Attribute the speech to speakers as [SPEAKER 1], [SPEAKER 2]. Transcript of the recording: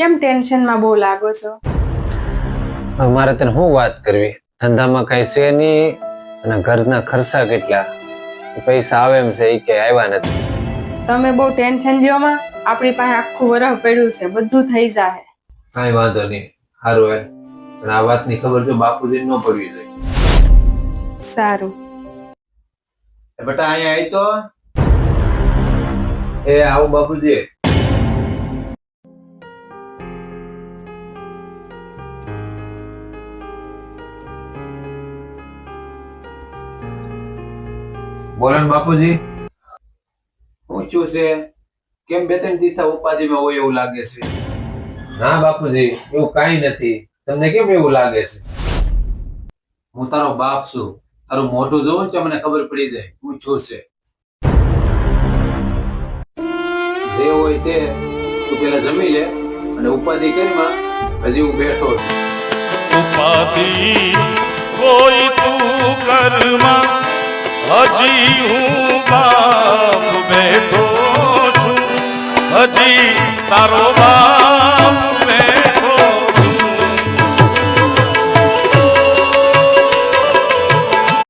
[SPEAKER 1] કેમ ટેન્શનમાં બહુ લાગો છો?
[SPEAKER 2] મારે તને શું વાત કરવી? ધંધામાં કઈ છે નહીં અને ઘરના ખર્ચા કેટલા? પૈસા આવે એમ છે એ કે આવ્યા નથી.
[SPEAKER 1] તમે બહુ ટેન્શન લ્યોમાં આપણી પાસે આખું વરહ પડ્યું છે બધું થઈ જાય
[SPEAKER 2] કાંઈ વાંધો નહીં સારું હે પણ આ વાતની ખબર જો બાપુજી ન પડવી જોઈએ.
[SPEAKER 1] સારું.
[SPEAKER 2] એ બેટા અહીંયા આવી તો. એ આવું બાપુજી. બોલો બાપુજી. ઊંચું છે કેમ બે ત્રણ દીથા ઉપાધિમાં હોય એવું લાગે છે? ના બાપુજી એવું કાંઈ નથી. તમને કેમ એવું લાગે છે? હું તારો બાપ છું. તારું મોઢું જોઉં ને મને ખબર પડી જાય. ઊંચું છે જે હોય તે તું પેલા જમી લે અને ઉપાધિ કરીમાં હજી હું બેઠો છું.
[SPEAKER 3] ઉપાધિ હજી હું બાપ બેઠો છું. હજી તારો બાપ